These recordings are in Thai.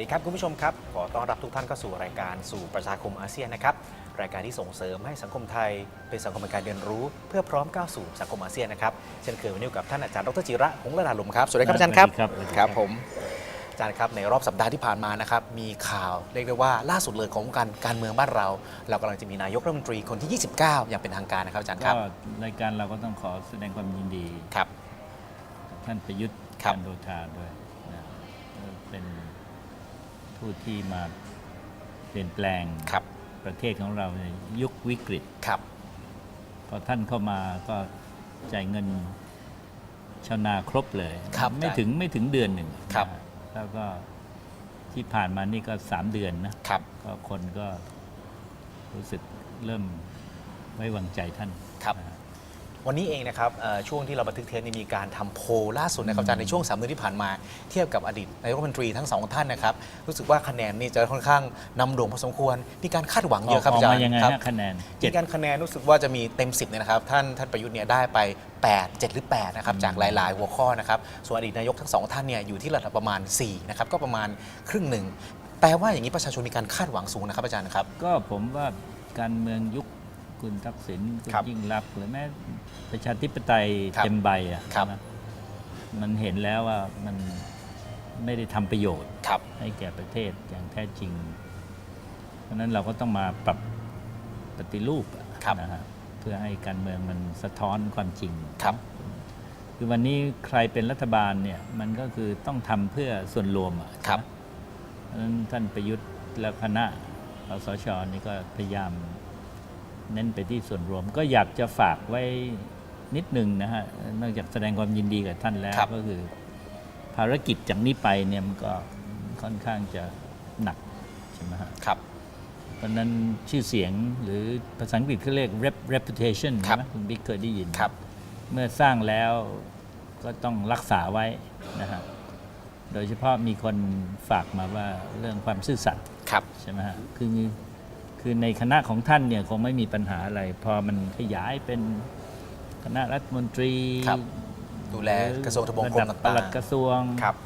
ดีครับคุณผู้ชมครับ ขอต้อนรับทุกท่านเข้าสู่รายการสู่ประชาคมอาเซียนนะครับ รายการที่ส่งเสริมให้สังคมไทย เป็นสังคมแห่งการเรียนรู้ เพื่อพร้อมก้าวสู่สังคมอาเซียนนะครับ เช่นเคยวันนี้อยู่กับท่านอาจารย์ดรจิระหงส์ระดาลมครับ สวัสดีครับอาจารย์ครับสวัสดีครับสวัสดีคครัรับบผมอาจารย์ครับในรอบสัปดาห์ที่ผ่านมานะครับมีข่าวเรียกได้ว่าล่าสุดเลยของวงการการเมืองบ้านเรา เรากำลังจะมีนายกรัฐมนตรีคนที่ 29 อย่างเป็นทางการนะครับอาจารย์คก็รับรายการเราก็ต้องขอแสดงความยินดีครับกับท่านประยุทธ์ครับจันทร์โอชาด้วยนะเอ่อเป็น ผู้ที่มาเปลี่ยนแปลงครับประเทศของเราในยุควิกฤตครับพอท่านเข้ามาก็จ่ายเงินชาวนาครบเลยครับไม่ถึงไม่ถึงเดือนหนึ่งครับนะแล้วก็ที่ผ่านมานี่ก็สามเดือนนะครับ ก็คนก็รู้สึกเริ่มไว้วางใจท่านครับนะฮะ วันนี้เองนะครับเอ่อช่วงที่เราบันทึกเทปนี้มีการทำโพลล่าสุดนะครับอาจารย์ในช่วงสามเดือนที่ผ่านมาเทียบกับอดีตนายกรัฐมนตรีทั้งสองท่านนะครับรู้สึกว่าคะแนนนี่จะค่อนข้างนำโด่งพอสมควร มีการคาดหวังเยอะครับออกอาจารมาย์ยังไงครับฮะคะแนนมีการคะแนนรู้สึกว่าจะมีเต็ม 10เนี่ยนะครับ ท่านท่านประยุทธ์เนี่ยได้ไป 8 7 หรือ8นะครับจากหลาย ๆ หัวข้อนะครับส่วนอดีตนายกทั้งสองท่านเนี่ยอยู่ที่ระดับประมาณ4นะครับก็ประมาณครึ่งหนึ่งแปลว่าอย่างนี้ประชาชนมีการคาดหวังสูงนะครับอาจารย์นะครับก็ผมว่าการเมืองยุค คุณทักษิณคุณครับยิ่งรักษณ์หรือแม้ประชาธิปไตยครับเต็มใบอะครับ นะมันเห็นแล้วว่ามันไม่ได้ทำประโยชน์ ครับ ให้แก่ประเทศอย่างแท้จริง เพราะฉะนั้นเราก็ต้องมาปรับปฏิรูปอะครับ นะฮะเพื่อให้การเมืองมันสะท้อนความจริง ครับ คือวันนี้ใครเป็นรัฐบาลเนี่ยมันก็คือต้องทำเพื่อส่วนรวมอะครับ เพราะฉะนั้นท่านประยุทธ์และคณะคสชนี่ก็พยายาม เน้นไปที่ส่วนรวม ก็อยากจะฝากไว้นิดหนึ่งนะฮะนอกจากแสดงความยินดีกับท่านแล้วครับก็คือ ภารกิจจากนี้ไปเนี่ยมันก็ค่อนข้างจะหนักใช่ไหมฮะครับ เพราะฉะนั้นชื่อเสียงหรือภาษาอังกฤษเขาเรียก rep- reputation ครับใช่ไหมคุณบิ๊กเคยได้ยินครับ เมื่อสร้างแล้วก็ต้องรักษาไว้นะฮะโดยเฉพาะมีคนฝากมาว่าเรื่องความซื่อสัตย์ครับใช่ไหมฮะคือ คือในคณะของท่านเนี่ยคงไม่มีปัญหาอะไร พอมันขยายเป็นคณะรัฐมนตรีครับดูแลกระทรวงทบวงกรมระดับปต่างลัดกระทรวงๆครับ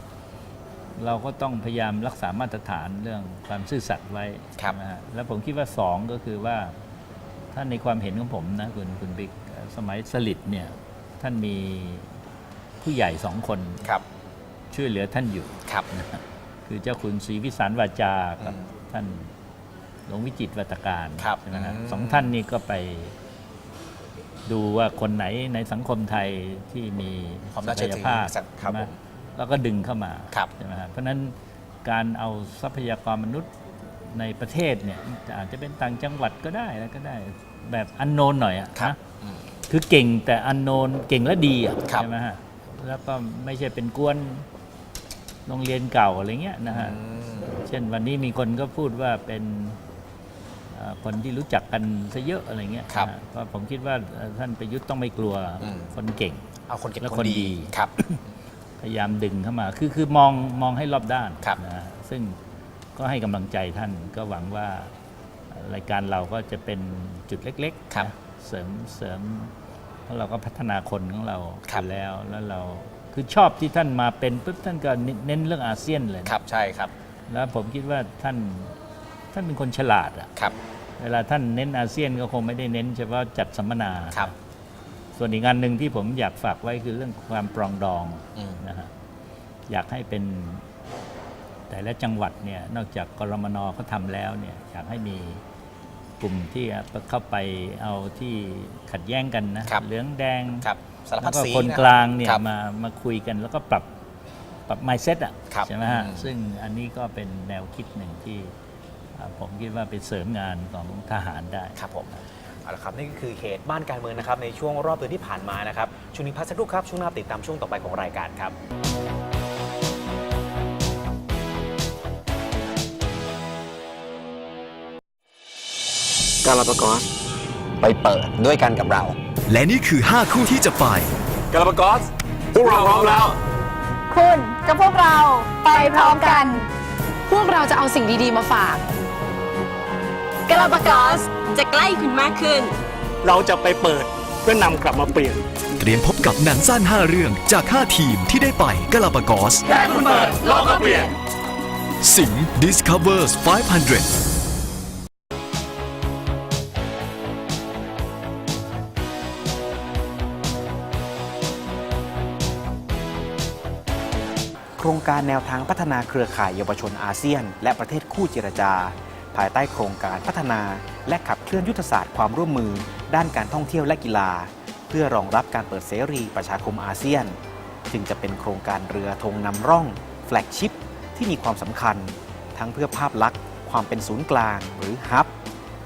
เราก็ต้องพยายามรักษามาตรฐานเรื่องความซื่อสัตย์ไว้ครับ นะฮะแล้วผมคิดว่าสองก็คือว่า ท่านในความเห็นของผมนะคุณคุณบิ๊กเอ่อสมัยสลิดเนี่ย ท่านมีผู้ใหญ่สองคนครับช่วยเหลือท่านอยู่ ครับนะฮะคือเจ้าคุณศรีวิสารวาจากับอืม ท่าน หลวงวิจิตรวัตการครับใช่ไหมฮะอืม สองท่านนี้ก็ไป ดูว่าคนไหนในสังคมไทยที่มีความน่าเชื่อถือภาพสักครับใช่ไหมผม แล้วก็ดึงเข้ามาครับ ใช่ไหมฮะเพราะฉะนั้นการเอาทรัพยากรมนุษย์ในประเทศเนี่ยอาจจะเป็นต่างจังหวัดก็ได้แล้วก็ได้ แบบอันโนนหน่อยอะครับ นะอืมคือเก่งแต่อันโนนเก่งและดีอะครับ ใช่ไหมฮะแล้วก็ไม่ใช่เป็นกวนโรงเรียนเก่าอะไรเงี้ยนะฮะ อืม เช่นวันนี้มีคนก็พูดว่าเป็นเอ่อ คนที่รู้จักกันซะเยอะอะไรเงี้ยครับนะฮะก็ผมคิดว่าเอ่อท่านประยุทธ์ต้องไม่กลัวอืม คนเก่ง เอาคนเก็บและคคนนดีดี ครับ พยายามดึงเข้ามา คือคือมองมองให้รอบด้านครับ นะฮะซึ่งก็ให้กำลังใจท่านก็หวังว่าเอ่อรายการเราก็จะเป็นจุดเล็กๆครับ นะเสริมเสริมเพราะเราก็พัฒนาคนของเราครับ อยู่แล้วแล้วเราคือชอบที่ท่านมาเป็นปุ๊บท่านก็เน้นเรื่องอาเซียนเลยครับ ใช่ครับ แล้วผมคิดว่าท่าน ท่านเป็นคนฉลาดอะครับ เวลาท่านเน้นอาเซียนก็คงไม่ได้เน้นเฉพาะจัดสัมมนา ครับ ส่วนอีกงานหนึ่งที่ผมอยากฝากไว้คือเรื่องความปรองดองอืม นะฮะอยากให้เป็นแต่ละจังหวัดเนี่ยนอกจากกรมนเขาทำแล้วเนี่ยอยากให้มีกลุ่มที่เข้าไปเอาที่ขัดแย้งกันนะครับ เหลืองแดง ครับ สารพัแล้ดวก็สีคนนะกลางเนี่ยครับ มามาคุยกันแล้วก็ปรับปรับ mindset อะครับใช่ไหมฮะอืม ซึ่งอันนี้ก็เป็นแนวคิดหนึ่งที่ อ่าผมคิดว่าเป็นเสริมงานของทหารได้ครับผมเอาละครับนี่ก็คือเหตุบ้านการเมืองนะครับในช่วงรอบเดือนที่ผ่านมานะครับช่วงนี้พักสักครู่ครับช่วงหน้าติดตามช่วงต่อไปของรายการครับกาลาปากอสไปเปิดด้วยกันกับเรา และนี่คือ 5 คู่ที่จะไปกาลาปากอสพวกเราพร้อมแล้ว คุณกับพวกเราไปพร้อมกัน พวกเราจะเอาสิ่งดี ๆ มาฝาก กาลาปากอสจะใกล้คุณมากขึ้น เราจะไปเปิดเพื่อนำกลับมาเปลี่ยน เตรียมพบกับหนังสั้น 5 เรื่องจาก 5 ทีมที่ได้ไปกาลาปากอสแค่คุณเปิดโลกก็เปลี่ยน สิงห์ Discovers 500โครงการแนวทางพัฒนาเครือข่ายเยาวชนอาเซียน และประเทศคู่เจรจา ภายใต้โครงการพัฒนา และขับเคลื่อนยุทธศาสตร์ความร่วมมือ ด้านการท่องเที่ยวและกีฬา เพื่อรองรับการเปิดเสรีประชาคมอาเซียน จึงจะเป็นโครงการเรือธงนำร่อง แฟลกชิพที่มีความสำคัญ ทั้งเพื่อภาพลักษณ์ ความเป็นศูนย์กลางหรือฮับ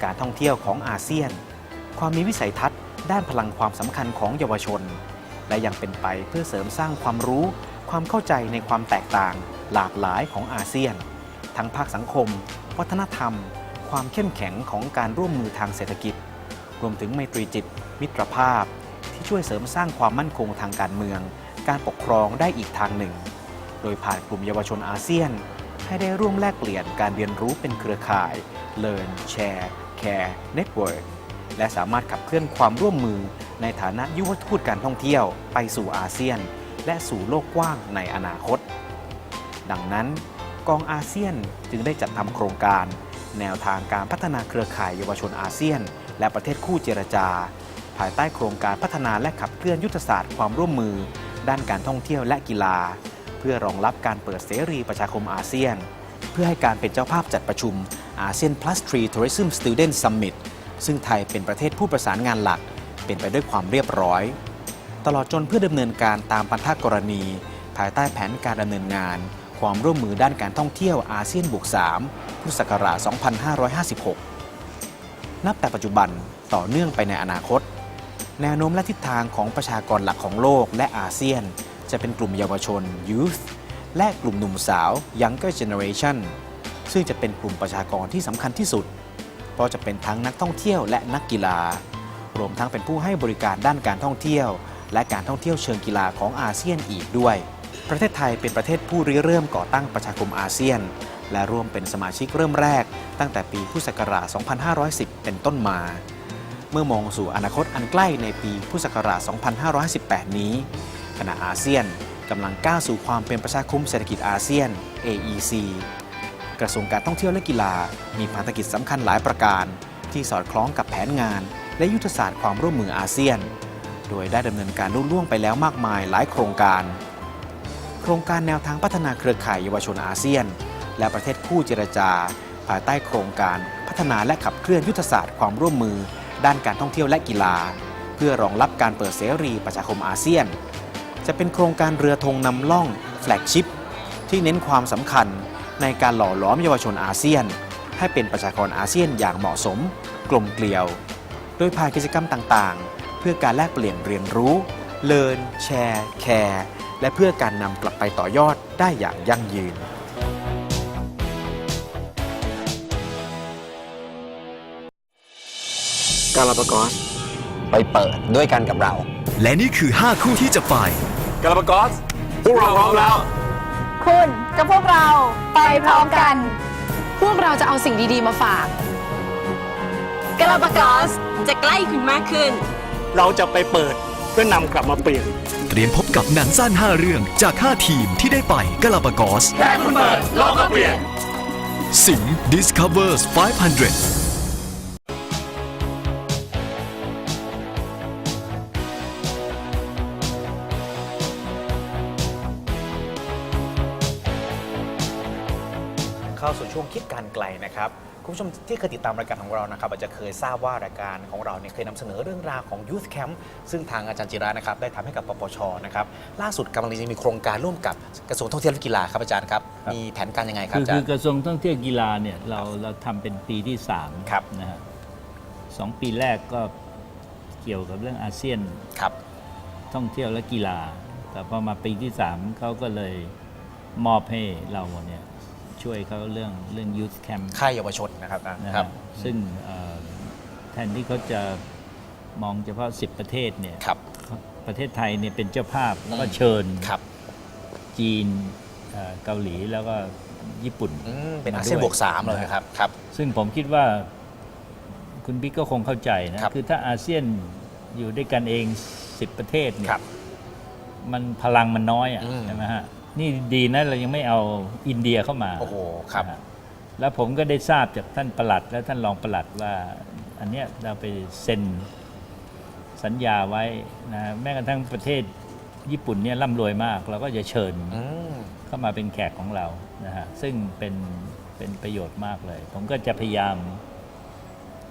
การท่องเที่ยวของอาเซียน ความมีวิสัยทัศน์ ด้านพลังความสำคัญของเยาวชน และยังเป็นไปเพื่อเสริมสร้างความรู้ ความเข้าใจในความแตกต่าง หลากหลายของอาเซียน ทั้งภาคสังคม วัฒนธรรม ความเข้มแข็งของการร่วมมือทางเศรษฐกิจ รวมถึงไมตรีจิต มิตรภาพ ที่ช่วยเสริมสร้างความมั่นคงทางการเมือง การปกครองได้อีกทางหนึ่ง โดยผ่านกลุ่มเยาวชนอาเซียน ให้ได้ร่วมแลกเปลี่ยนการเรียนรู้เป็นเครือข่าย Learn Share Care Network และสามารถขับเคลื่อนความร่วมมือในฐานะยุวทูตการท่องเที่ยวไปสู่อาเซียน และสู่โลกกว้างในอนาคต ดังนั้น กองอาเซียนจึงได้จัดทำโครงการ แนวทางการพัฒนาเครือข่ายเยาวชนอาเซียน และประเทศคู่เจรจา ภายใต้โครงการพัฒนาและขับเคลื่อนยุทธศาสตร์ความร่วมมือ ด้านการท่องเที่ยวและกีฬา เพื่อรองรับการเปิดเสรีประชาคมอาเซียน เพื่อให้การเป็นเจ้าภาพจัดประชุมอาเซียน plus 3 Tourism Student Summit ซึ่งไทยเป็นประเทศผู้ประสานงานหลัก เป็นไปด้วยความเรียบร้อย ตลอดจนเพื่อดำเนินการตามพันธกรณี ภายใต้แผนการดำเนินงาน ความร่วมมือด้านการท่องเที่ยวอาเซียนบวก3พุทธศักราช 2556 นับแต่ปัจจุบันต่อเนื่องไปในอนาคต แนวโน้มและทิศทางของประชากรหลักของโลกและอาเซียน จะเป็นกลุ่มเยาวชน Youth และกลุ่มหนุ่มสาว Younger Generation ซึ่งจะเป็นกลุ่มประชากรที่สำคัญที่สุด เพราะจะเป็นทั้งนักท่องเที่ยวและนักกีฬา รวมทั้งเป็นผู้ให้บริการด้านการท่องเที่ยว และการท่องเที่ยวเชิงกีฬาของอาเซียนอีกด้วย ประเทศไทยเป็นประเทศผู้ริเริ่มก่อตั้งประชาคมอาเซียน และร่วมเป็นสมาชิกเริ่มแรก ตั้งแต่ปีพุทธศักราช 2510 เป็นต้นมา เมื่อมองสู่อนาคตอันใกล้ในปีพุทธศักราช 2518 นี้ขณะอาเซียนกำลังก้าวสู่ความเป็นประชาคมเศรษฐกิจอาเซียน AEC กระทรวงการท่องเที่ยวและกีฬา มีภารกิจสำคัญหลายประการ ที่สอดคล้องกับแผนงาน และยุทธศาสตร์ความร่วมมืออาเซียน โดยได้ดำเนินการรุ่ล่วงไปแล้วมากมายหลายโครงการ ครงการแนวทางพัฒนาเครือข่ายเยาวชนอาเซียน และประเทศคู่เจรจา ภายใต้โครงการพัฒนาและขับเคลื่อนยุทธศาสตร์ความร่วมมือ ด้านการท่องเที่ยวและกีฬา เพื่อรองรับการเปิดเสรีประชาคมอาเซียน จะเป็นโครงการเรือธงนำล่องแฟลกชิพที่เน้นความสำคัญในการหล่อหลอมเยาวชนอาเซียน ให้เป็นประชากรอาเซียนอย่างเหมาะสม กลมเกลียว โดยผ่านกิจกรรมต่างๆ เพื่อการแลกเปลี่ยนเรียนรู้ Learn Share Care และเพื่อการนำกลับไปต่อยอดได้อย่างยั่งยืนกาลาปากอสไปเปิดด้วยกันกับเรา และนี่คือ 5 คู่ที่จะไปกาลาปากอสพวกเราพร้อมแล้ว คุณกับพวกเราไปพร้อมกัน พวกเราจะเอาสิ่งดีๆมาฝากกาลาปากอสจะใกล้คุณมากขึ้น เราจะไปเปิดเพื่อนำกลับมาเปลี่ยน เตรียมพบกับหนังสั้น 5 เรื่องจาก 5 ทีมที่ได้ไปกาลาปากอสแค่คุณเปิดเราก็เปลี่ยน สิงห์ Discovers 500เข้าสู่ช่วงคิดการไกลนะครับ คุณผู้ชมที่เคยติดตามรายการของเรานะครับอาจจะเคยทราบว่ารายการของเราเนี่ยเคยนำเสนอเรื่องราวของ Youth Camp ซึ่งทางอาจารย์จิระนะครับได้ทำให้กับปปชนะครับล่าสุดกำลังจะมีโครงการร่วมกับกระทรวงท่องเที่ยวและกีฬาครับอาจารย์ครับครับมีแผนการยังไงครับคืออาจารคือย์ กระทรวงท่องเที่ยวกีฬาเนี่ยเราเราทำเป็นปีที่3ครับ นะฮะสองปีแรกก็เกี่ยวกับเรื่องอาเซียนครับ ท่องเที่ยวและกีฬา แต่พอมาปีที่3เขาก็เลยมอบให้เราเนี่ย ช่วยเขาเรื่องเรื่อง youth camp ค่ายเยาวชนนะครับนะคครัรับ บซึ่งเอ่อแทนที่เขาจะมองเฉพาะ 10 ประเทศเนี่ยครับ ประเทศไทยเนี่ยเป็นเจ้าภาพแล้วก็เชิญครับจีนเอ่อเกาหลีแล้วก็ญี่ปุ่น อืมเป็นมาอาเซียนด้วยบวกสามเลยครับครับ ซึ่งผมคิดว่าคุณบิ๊กก็คงเข้าใจนะครับ คือถ้าอาเซียนอยู่ด้วยกันเอง 10 ประเทศเนี่ครัยบ มันพลังมันน้อยอะอืม ใช่ไหมฮะ นี่ดีนะเรายังไม่เอาอินเดียเข้ามาโอ้โหครับ นะฮะแล้วผมก็ได้ทราบจากท่านประหลัด และท่านรองประหลัดว่า อันเนี้ยเราไปเซ็นสัญญาไว้นะแม้กระทั่งประเทศญี่ปุ่นเนี่ยร่ำรวยมาก เราก็จะเชิญอืมเข้ามาเป็นแขกของเรานะฮะซึ่งเป็นเป็นประโยชน์มากเลย ผมก็จะพยายาม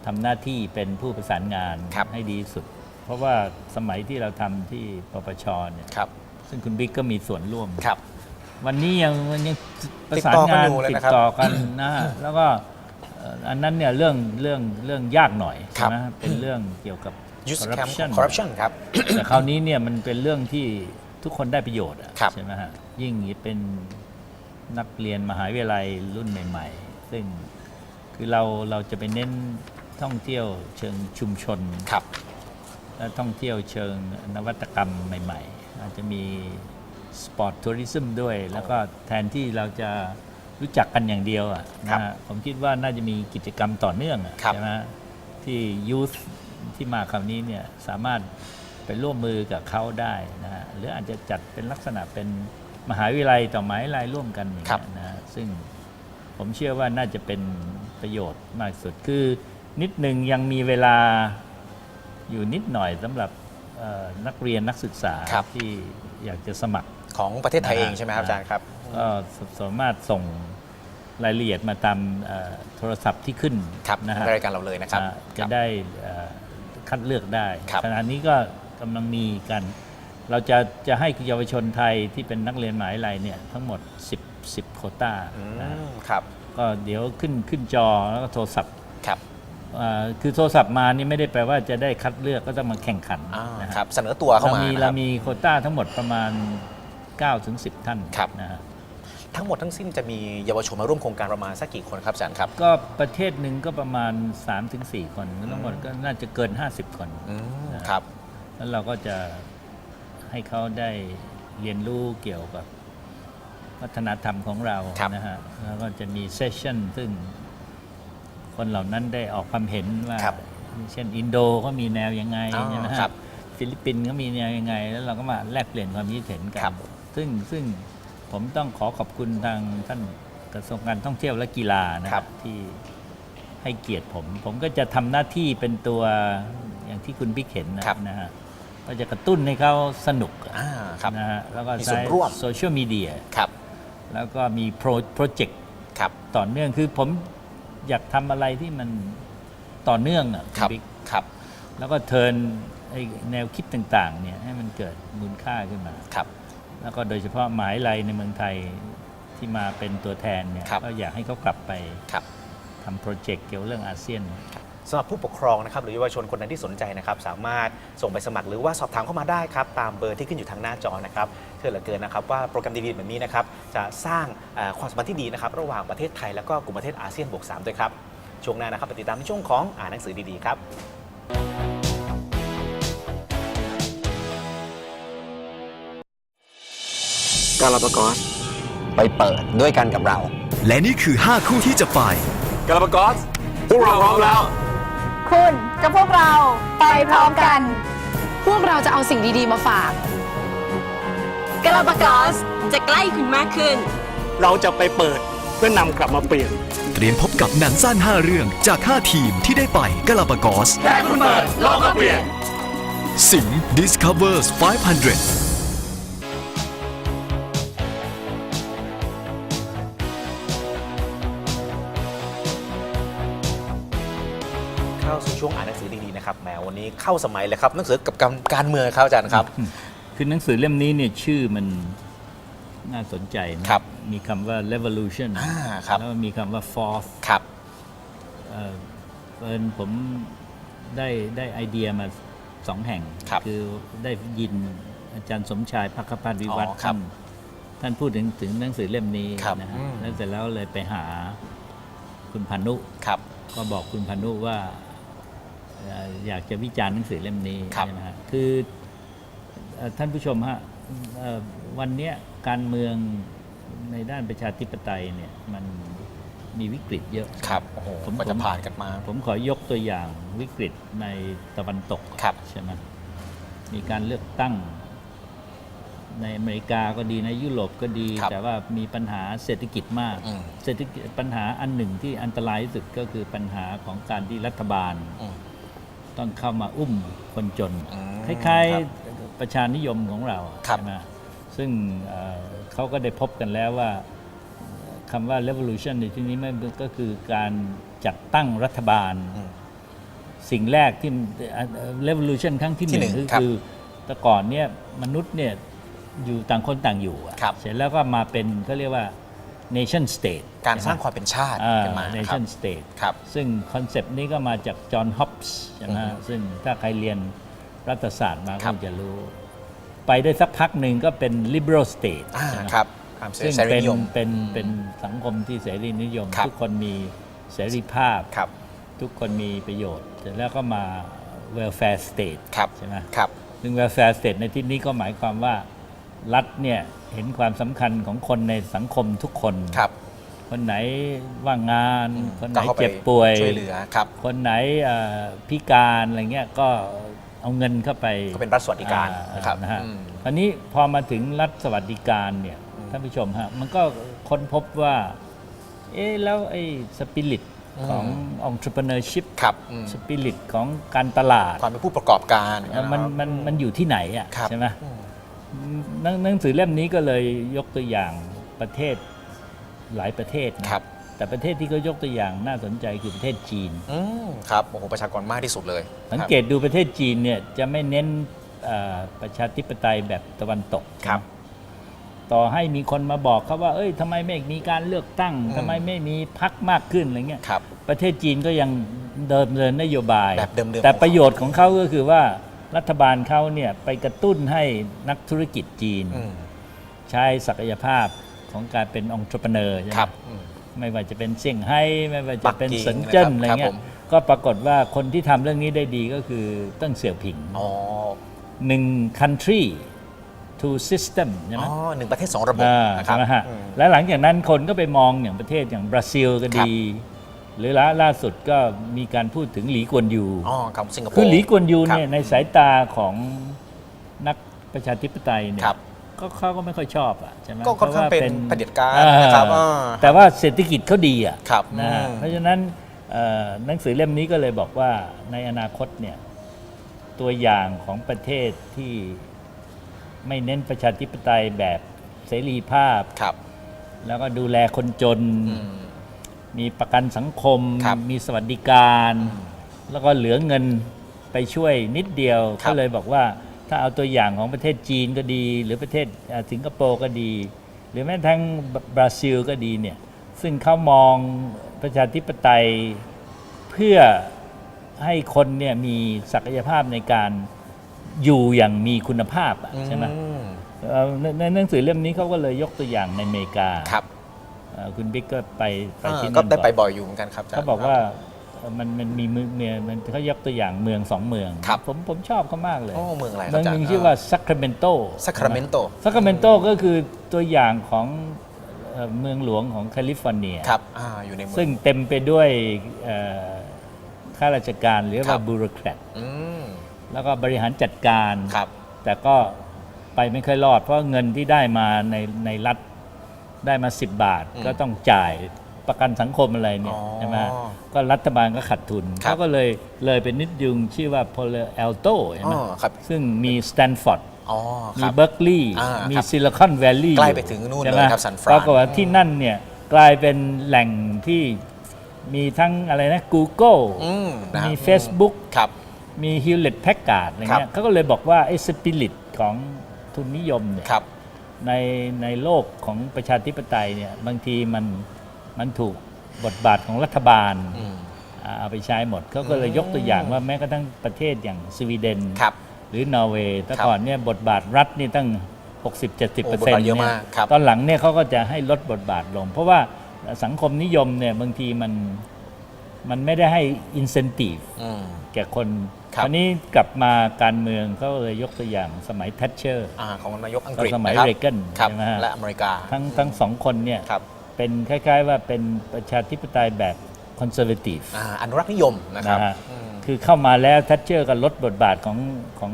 ทำหน้าที่เป็นผู้ประสานงานครับ ให้ดีที่สุด เพราะว่าสมัยที่เราทำที่ปปชเนี่ยครับ ซึ่งคุณบิ๊กก็มีส่วนร่วม ครับ วันนี้ยังยังประสานติดต่อกันงานอยู่เลยตินะดครับต่อกันนะฮะแล้วก็เอ่ออันนั้นเนี่ยเรื่องเรื่องเรื่องยากหน่อยครับใช่ไหมเป็นเรื่องเกี่ยวกับยูสแคม corruption คอร์รัปชันครับแต่คราวนี้เนี่ยมันเป็นเรื่องที่ทุกคนได้ประโยชน์อะครับใช่ไหมฮะยิ่งเป็นนักเรียนมหาวิทยาลัยรุ่นใหม่ ๆ ซึ่งคือเราเราจะไปเน้นท่องเที่ยวเชิงชุมชนครับและท่องเที่ยวเชิงนวัตกรรมใหม่ ๆ อาจจะมี สปอร์ตทัวริซึมด้วย แล้วก็แทนที่เราจะรู้จักกันอย่างเดียวอะครับนะฮะผมคิดว่าน่าจะมีกิจกรรมต่อเนื่องอะครับ ใช่ไหมที่ยูธที่มาคราวนี้เนี่ยสามารถไปร่วมมือกับเขาได้นะฮะหรืออาจจะจัดเป็นลักษณะเป็นมหาวิทยาลัยต่อมหาวิทยาลัยร่วมกันอย่างครัเงี้บยนะฮะซึ่งผมเชื่อว่าน่าจะเป็นประโยชน์มากที่สุดคือนิดหนึ่งยังมีเวลาอยู่นิดหน่อยสำหรับเอ่อนักเรียนนักศึกษาครับ ที่อยากจะสมัคร ของประเทศไทยนะฮะเองใช่ไหมครับอาจารย์ครับ ก็สสามารถส่งรายละเอียดมาตามเอ่อโทรศัพท์ที่ขึ้นครับนะฮะในรายการเราเลยนะครับอ่าคจะรับ ได้เอ่อคัดเลือกได้ครับ ขณะนี้ก็กำลังมีกัน เราจะจะให้เยาวชนไทยที่เป็นนักเรียนหมหาวิทยาลัยเนี่ยทั้งหมด 10 10โควต้าอืนะฮะมครับก็เดี๋ยวขึ้นขึ้นจอแล้วก็โทรศัพท์ครับอ่าคือโทรศัพท์มานี่ไม่ได้แปลว่าจะได้คัดเลือกก็ต้องมาแข่งขันอ่านะฮะ ครับเสนอตัวเข้าเรามามีนะคเรารับ มีโควต้าทั้งหมดประมาณ 9-10ถึง10 ท่านครับ นะฮะทั้งหมดทั้งสิ้นจะมีเยาวชนมาร่วมโครงการประมาณสักกี่คนครับอาจารย์ครับ ก็ประเทศหนึ่งก็ประมาณ 3-4คนทั้งหมดก็น่าจะเกิน 50 คน อืมนะครับ แล้วเราก็จะให้เขาได้เรียนรู้เกี่ยวกับวัฒนธรรมของเราครับ นะฮะ แล้วก็จะมีเซสชั่นซึ่งคนเหล่านั้นได้ออกความเห็นว่า ครับเช่นอินโดเขามีแนวยังไงอ๋อใช่ไหมฮะครับฟิลิปปินส์เขามีแนวยังไง แล้วเราก็มาแลกเปลี่ยนความคิดเห็นกัครันบ ซึ่งซึ่งผมต้องขอขอบคุณทางท่านกระทรวงการท่องเที่ยวและกีฬานะครับที่ให้เกียรติผม ผมก็จะทำหน้าที่เป็นตัวอย่างที่คุณบิ๊กเห็นนะครับ นะฮะก็จะกระตุ้นให้เขาสนุกอะอ่าครับ นะฮะแล้วก็มีส่วใช้นร่วม โซเชียลมีเดียครับแล้วก็มีโปรโปรเจกต์ ครับ ต่อเนื่องคือผมอยากทำอะไรที่มันต่อเนื่องอะครับณบิ๊กครับ แล้วก็เทิร์นไอ้แนวคิดต่าง ๆ เนี่ยให้มันเกิดมูลค่าขึ้นมา ครับ แล้วก็โดยเฉพาะหมายไลยในเมืองไทยที่มาเป็นตัวแทนเนี่ยครับ ก็อยากให้เขากลับไปครับ ทำโปรเจกต์เกี่ยวเรื่องอาเซียน สำหรับผู้ปกครองนะครับหรือเยาวชนคนใดที่สนใจนะครับสามารถส่งไปสมัครหรือว่าสอบถามเข้ามาได้ครับตามเบอร์ที่ขึ้นอยู่ทางหน้าจอนะครับเชื่อเหลือเกินนะครับว่าโปรแกรมดีๆแบบนี้นะครับจะสร้างเอ่อความสัมพันธ์ที่ดีนะครับระหว่างประเทศไทยแล้วก็กลุ่มประเทศอาเซียนบวก3ด้วยครับช่วงหน้านะครับไปติดตามในช่วงของอ่านหนังสือดีๆครับ กาลาปากอสไปเปิดด้วยกันกับเรา และนี่คือ 5 คู่ที่จะไป กาลาปากอสพวกเราพร้อมแล้ว คุณกับพวกเราไปพร้อมกัน พวกเราจะเอาสิ่งดีๆมาฝากกาลาปากอสจะใกล้คุณมากขึ้น เราจะไปเปิดเพื่อนำกลับมาเปลี่ยน เตรียมพบกับหนังสั้น 5 เรื่องจาก 5 ทีมที่ได้ไปกาลาปากอส แค่คุณเปิดโลกก็เปลี่ยน สิง Discovers 500 นังสือดีๆนะครับแหมวันนี้เข้าสมัยเลยครับหนังสือกับการการเมืองครับอาจารย์ครับ คือหนังสือเล่มนี้เนี่ยชื่อมันน่าสนใจนะครับ มีคำว่า revolution อ่าครับแล้วก็มีคำว่า force ครับเอ่อเอิญผมได้ได้ไอเดียมาสองแห่งครับอได้ยินอาจารย์สมชายพักขพันธ์วิวัฒน์อ๋อครัท่าบนท่านพูดถึงถึงหนังสือเล่มนี้ครับนะฮะอืมแล้วเสร็จแล้วเลยไปหาคุณพานุครับก็บอกคุณพานุว่าเอ่ออยากจะวิจารณ์หนังสือเล่มนี้ครับใช่ไหมฮะคือเอ่อท่านผู้ชมฮะเอ่อวันเนี้ยการเมืองในด้านประชาธิปไตยเนี่ยมันมีวิกฤตเยอะครับโอ้โหผมกว่าจะผ่านกันมา ผมขอยกตัวอย่างวิกฤตในตะวันตกครับใช่ไหมมีการเลือกตั้ง ในอเมริกาก็ดีในยุโรปก็ดีครับแต่ว่ามีปัญหาเศรษฐกิจมากอืมเศรษฐกิจปัญหาอันหนึ่งที่อันตรายที่สุดก็คือปัญหาของการที่รัฐบาลอืม ต้องเข้ามาอุ้มคนจน อืมคล้ายครับๆประชานิยมของเราครับ ใช่ไหมซึ่งเอ่อเขาก็ได้พบกันแล้วว่าคำว่า revolution ในที่นี้มันก็คือการจัดตั้งรัฐบาล อืม สิ่งแรกที่เอ่อ revolution ครั้งที่หที่นึ่งหนึ่ก็งครับคือแต่ก่อนเนี่ยมนุษย์เนี่ยอยู่ต่างคนต่างอยู่อะครับ เสร็จแล้วก็มาเป็นเขาเรียกว่า nation state การสร้างความเป็นชาติอ่าขึ้นมาครับ nation state ครับซึ่งคอนเซปต์นี้ก็มาจากจอห์นฮอปส์ใช่ไหมอือฮึซึ่งถ้าใครเรียนรัฐศาสตร์มาครัก็บจะรู้ ไปได้สักพักหนึ่งก็เป็น liberal state อ่าใช่ไหมครับความเสซึ่งรีเป็นนิยมเป็นเป็นสังคมที่เสรีนิยมครับทุกคนมีเสรีภาพครับทุกคนมีประโยชน์เสร็จแล้วก็มา welfare state ครับใช่ไหมครับซึ่ง welfare state ในที่นี้ก็หมายความว่า รัฐเนี่ยเห็นความสำคัญของคนในสังคมทุกคน ครับคนไหนว่างงาน คนไหนก็ข้าปเจ็บป่วย ช่วยเหลือครับคนไหนเอ่อพิการอะไรเงี้ยก็เอาเงินเข้าไป ก็เป็นรัฐสวัสดิการอ่นะครับนะฮะอืมอันนี้พอมาถึงรัฐสวัสดิการเนี่ยท่านผู้ชมฮะมันก็ค้นพบว่า เอ๊ะแล้วไอ้สปิริตของ entrepreneurship ครับอืม สปิริตของการตลาดความเป็นผู้ประกอบการ มันมันมันอยู่ที่ไหนอะครับ ใช่ไหมอืม หนังหนังสือเล่มนี้ก็เลยยกตัวอย่างประเทศหลายประเทศนะครับ แต่ประเทศที่เขายกตัวอย่างน่าสนใจคือประเทศจีน อืมครับโอ้โหประชากรมากที่สุดเลยสังเกตดูประเทศจีนเนี่ยจะไม่เน้นเอ่อประชาธิปไตยแบบตะวันตก ครับ ต่อให้มีคนมาบอกเขาว่า เอ้ยทำไมไม่มีการเลือกตั้งอืม ทำไมไม่มีพักมากขึ้นอะไรเงี้ย ครับ ประเทศจีนก็ยังเดิมเดินนโยบาย แบบเดิมๆแต่ของเขาประโยชน์ของเขาก็คือว่า รัฐบาลเขาเนี่ยไปกระตุ้นให้นักธุรกิจจีน อืมใช้ศักยภาพของการเป็นองค์ประเนอร์ใช่ไหมครับอืม ไม่ว่าจะเป็นเซี่ยงไฮ้ไม่ว่าจะเป็นปักกิ่งเซินเจิ้นนะครับอะไรเงี้ครับยผม ก็ปรากฏว่าคนที่ทำเรื่องนี้ได้ดีก็คือเตั้งเสี่ยวผิงอ๋อหนึ่ง country two system ใช่ไหม อ๋อหนึ่งประเทศสองระบบอ่านะครัใช่บไหมฮะอืมแล้วหลังจากนั้นคนก็ไปมองอย่างประเทศอย่างบราซิลก็ดี หรือล่าล่าสุดก็มีการพูดถึงหลีกวนยู อ๋อครับสิงคโปร์คือหลีกวนยูครับเนี่ยในสายตาของนักประชาธิปไตยเนี่ยครับ ก็เขาก็ไม่ค่อยชอบอะใช่ไหมก็ค่อนข้างพระว่เป็นเผด็จการอ่นะครับอ่าอ่าแต่ว่าเศรษฐกิจเขาดีอะครับนะฮะอืม เพราะฉะนั้นเอ่อหนังสือเล่มนี้ก็เลยบอกว่าในอนาคตเนี่ยตัวอย่างของประเทศที่ไม่เน้นประชาธิปไตยแบบเสรีภาพ ครับแล้วก็ดูแลคนจน อืม มีประกันสังคม ครับมีสวัสดิการ แล้วก็เหลือเงินไปช่วยนิดเดียว ครับ ก็เลยบอกว่าถ้าเอาตัวอย่างของประเทศจีนก็ดี หรือประเทศเอ่อสิงคโปร์ก็ดี หรือแม้กระทั่งบราซิลก็ดีเนี่ยซึ่งเขามองประชาธิปไตยเพื่อให้คนเนี่ยมีศักยภาพในการอยู่อย่างมีคุณภาพอะใช่ไหม อืม เอ่อในในหนังสือเล่มนี้เขาก็เลยยกตัวอย่างในอเมริกา ครับ เอ่อคุณบิ๊กก็ไปไปอ่าที่ก็นั่นได้ไปก่อนบ่อยอยู่เหมือนกันครับจรย์ เขาบอกว่าเอ่อมันมันมีเมืองเนี่ยมันเขายกตัวอย่างเมืองสองเมือง ครับ ผมผมชอบเขามากเลย โอ้เมืองอะไรคเมืรับองจรหย์นึ่งชื่อว่าซัคราเมนโตซัคราเมนโตซัคราเมนโตก็คือตัวอย่างของเอ่อเมืองหลวงของแคลิฟอร์เนีย ครับอ่าอยู่ในเมือง ซึ่งเต็มไปด้วยเอ่อข้าราชการหรือครัว่าบ บูโรแครตอืมแล้วก็บริหารจัดการ ครับ แต่ก็ไปไม่ค่อยรอดเพราะเงินที่ได้มาในในรัฐ ได้มา 10 บาทอืมก็ต้องจ่ายประกันสังคมอะไรเนี่ยอ๋อใช่ไหมก็รัฐบาลก็ขาดทุนครับเขาก็เลยเลยเป็นนิดยุงชื่อว่า p o l a r Alto ใช่ไหมอ๋อครับซึ่งมีสแตนฟอร์ดอ๋อคมีรับเบิร์กลีย์อ่ามีครับซิลิคอนแวลลีย์ใกล้ไปถึงนู่นเลยครับ San Fran ปรากฏว่าที่นั่นเนี่ยกลายเป็นแหล่งที่มีทั้งอะไรนะ Google อืมนะมี Facebook ครับมี Hewlett Packard อะไรเงี้ครัยบเขาก็เลยบอกว่าไอ้สปิริตของทุนนิยมเนี่ยครับ ในในโลกของประชาธิปไตยเนี่ยบางทีมันมันถูกบทบาทของรัฐบาล อืม อ่าเอาไปใช้หมดเขาก็เลยยกตัวอย่างว่าแม้กระทั่งประเทศอย่างสวีเดน ครับ หรือนอร์เวย์แต่ ครับ ก่อนเนี่ยบทบาทรัฐนี่ตั้ง 60-70% โอ้บทบาทเยอะมากครับ ตอนหลังเนี่ยเขาก็จะให้ลดบทบาทลง เพราะว่าสังคมนิยมเนี่ยบางทีมันมันไม่ได้ให้อินเซนティブ อืม แก่คนครับคราวนี้กลับมาการเมืองเขาเลยยกตัวอย่างสมัยแทชเชอร์ อ่าของนายกอังกฤษก็สมัยนะครับเรเกนครับ ใช่ไหมฮะ และอเมริกาทั้งทั้งสองคนเนี่ยครับเป็นคล้าย ๆ ว่าเป็นประชาธิปไตยแบบคอนเซอร์เวทีฟ อ่าอนุรักษ์นิยมนะครับนะฮะ อืมคือเข้ามาแล้วแทชเชอร์ก็ลดบทบาทของของ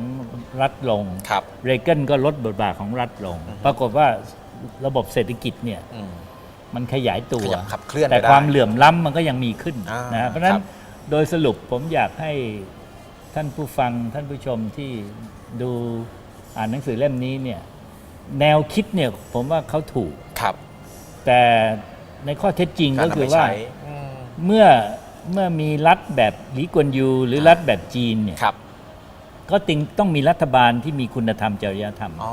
รัฐลง ครับ เรเกนก็ลดบทบาทของรัฐลงปรากฏว่าระบบเศรษฐกิจเนี่ย อืม มันขยายตัว ขยับขับเคลื่อนไปแต่ได้ความเหลื่อมล้ำมันก็ยังมีขึ้นอ่านนะเพราะฉะนั้คนรับ โดยสรุปผมอยากให้ท่านผู้ฟังท่านผู้ชมที่ดูอ่านหนังสือเล่มนี้เนี่ยแนวคิดเนี่ยผมว่าเขาถูก ครับแต่ในข้อเท็จจริงการก็นำคืไปอว่าใช้อืมเมื่อเมื่อมีรัฐแบบหลีกวนยู หรือรัฐแบบจีนเนี่ยครับก็ติงต้องมีรัฐบาลที่มีคุณธรรมจริยธรรม อ๋อ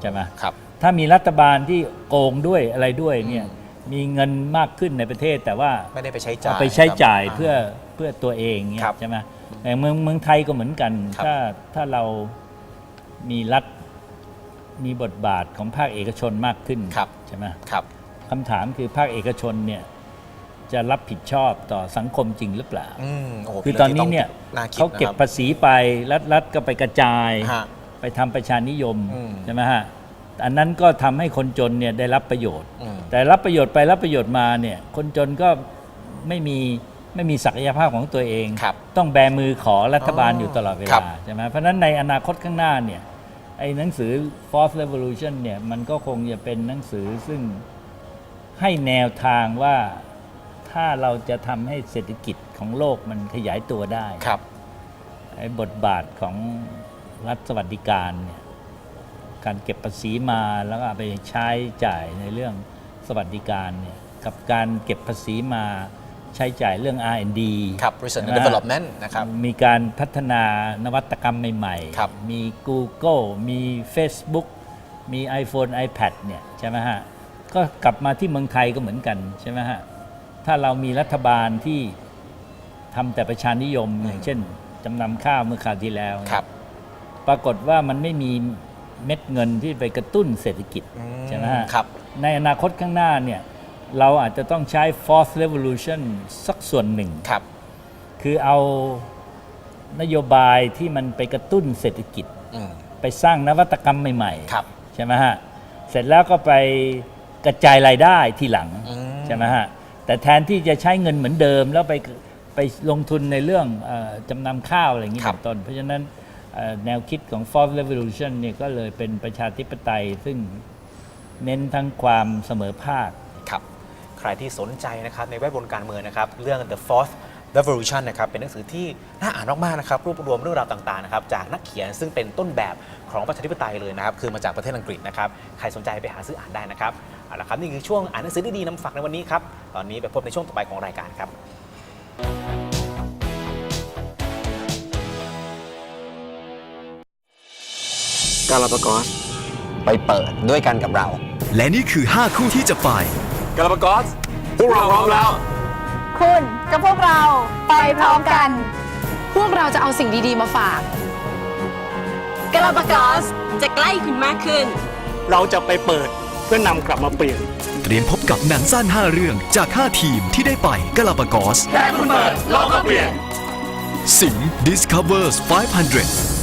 ใช่ไหม ครับ ถ้ามีรัฐบาลที่โกงด้วยอะไรด้วยเนี่ยมีเงินมากขึ้นในประเทศแต่ว่าไม่ได้ไปใช้จ่ายเอาไปใช้จ่ายครับเพื่อ เพื่อตัวเองเนี่ครัยบใช่ไหมแต่เมืองเมืองไทยก็เหมือนกัน ครับถ้าถ้าเรามีรัฐมีบทบาทของภาคเอกชนมากขึ้นครับ ใช่ไหมครับ คำถามคือภาคเอกชนเนี่ยจะรับผิดชอบต่อสังคมจริงหรือเปล่า อืมโอ้โหคือป็ตอนรื่งนี้ที่เนี่ยน่าคิดเขาเก็บนะครับ ภาษีไปรัฐรัฐก็ไปกระจาย ฮะไปทำประชานิยมอืม ใช่ไหมฮะอันนั้นก็ทำให้คนจนเนี่ยได้รับประโยชน์ อืม แต่รับประโยชน์ไปรับประโยชน์มาเนี่ยคนจนก็ไม่มี ไม่มีศักยภาพของตัวเอง ครับต้องแบมือขอรัฐบาลอ๋ออยู่ตลอดเวครัลาบใช่ไหมเพราะฉะนั้นในอนาคตข้างหน้าเนี่ยไอ้หนังสือ Fourth Revolution เนี่ยมันก็คงจะเป็นหนังสือซึ่งให้แนวทางว่าถ้าเราจะทำให้เศรษฐกิจของโลกมันขยายตัวได้ ครับ ไอ้บทบาทของรัฐสวัสดิการเนี่ยการเก็บภาษีมาแล้วก็เอาไปใช้จ่ายในเรื่องสวัสดิการเนี่ยกับการเก็บภาษีมา ใช้จ่ายเรื่อง R&D ครับ Research and ใช่ไหม Development นะครับ มีการพัฒนานวัตกรรมใหม่ครับมี Google มี Facebook มี iPhone iPad เนี่ยใช่ไหมฮะ ก็กลับมาที่เมืองไทยก็เหมือนกันใช่ไหมฮะ ถ้าเรามีรัฐบาลที่ทำแต่ประชานิยมอย่างเช่นจำนำข้าวเมื่อคราวที่แล้วเนี่ยครับ ปรากฏว่ามันไม่มีเม็ดเงินที่ไปกระตุ้นเศรษฐกิจอืมใช่ไหมฮะครับในอนาคตข้างหน้าเนี่ย เราอาจจะต้องใช้ fourth revolution สักส่วนหนึ่ง ครับ คือเอานโยบายที่มันไปกระตุ้นเศรษฐกิจ อืม ไปสร้างนวัตกรรมใหม่ครับๆใช่ไหมฮะ เสร็จแล้วก็ไปกระจายรายได้ทีหลัง อืม ใช่ไหมฮะ แต่แทนที่จะใช้เงินเหมือนเดิม แล้วไปไปลงทุนในเรื่องเออจำนำข้าวอะไรอย่างนี้ครัเป็บนต้น เพราะฉะนั้นเอ่อแนวคิดของ fourth revolution เนี่ยก็เลยเป็นประชาธิปไตยซึ่งเน้นทั้งความเสมอภาคครับ ใครที่สนใจนะครับในแวดวงการเมืองนะครับเรื่อง The Fourth Revolution นะครับเป็นหนังสือที่น่าอ่านมากๆนะครับรวบรวมเรื่องราวต่างๆนะครับจากนักเขียนซึ่งเป็นต้นแบบของประชาธิปไตยเลยนะครับคือมาจากประเทศอังกฤษนะครับใครสนใจไปหาซื้ออ่านได้นะครับเอาละครับนี่คือช่วงอ่านหนังสือดีๆนำฝากในวันนี้ครับตอนนี้ไปพบในช่วงต่อไปของรายการครับกาลาปากอสไปเปิดด้วยกันกับเรา และนี่คือ 5 คู่ที่จะไป กาลาปากอสพวกเราพร้อมแล้ว คุณกับพวกเราไปพร้อมกัน พวกเราจะเอาสิ่งดีๆมาฝาก กาลาปากอสจะใกล้คุณมากขึ้น เราจะไปเปิดเพื่อนำกลับมาเปลี่ยน เตรียมพบกับหนังสั้น 5 เรื่องจาก 5 ทีมที่ได้ไปกาลาปากอส แค่คุณเปิด เราก็เปลี่ยน สิง Discovers 500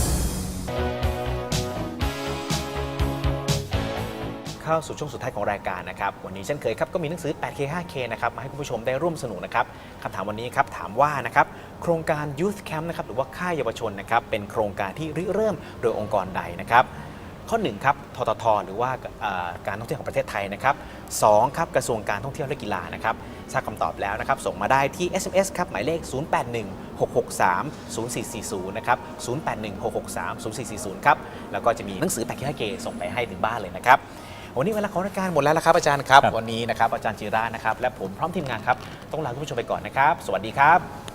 เข้าสู่ช่วงสุดท้ายของรายการนะครับ วันนี้เช่นเคยครับก็มีหนังสือ 8K 5K นะครับมาให้คุณผู้ชมได้ร่วมสนุกนะครับคำถามวันนี้ครับถามว่านะครับโครงการ Youth Camp นะครับหรือว่าค่ายเยาวชนนะครับเป็นโครงการที่ริเริ่มโดยองค์กรใดนะครับข้อ1ครับททท หรือว่าการท่องเที่ยวของประเทศไทยนะครับสองครับกระทรวงการท่องเที่ยวและกีฬานะครับทราบคำตอบแล้วนะครับ ส่งมาได้ที่ SMS ครับ หมายเลข 0816630440 นะครับ 0816630440 ครับ แล้วก็จะมีหนังสือ 8K 5K ส่งไปให้ถึงบ้านเลยนะครับ วันนี้เวลาของรายการหมดแล้วละครับอาจารย์ครับ ครับ วันนี้นะครับอาจารย์จิรานะครับและผมพร้อมทีมงานครับต้องลาคุณผู้ชมไปก่อนนะครับ สวัสดีครับ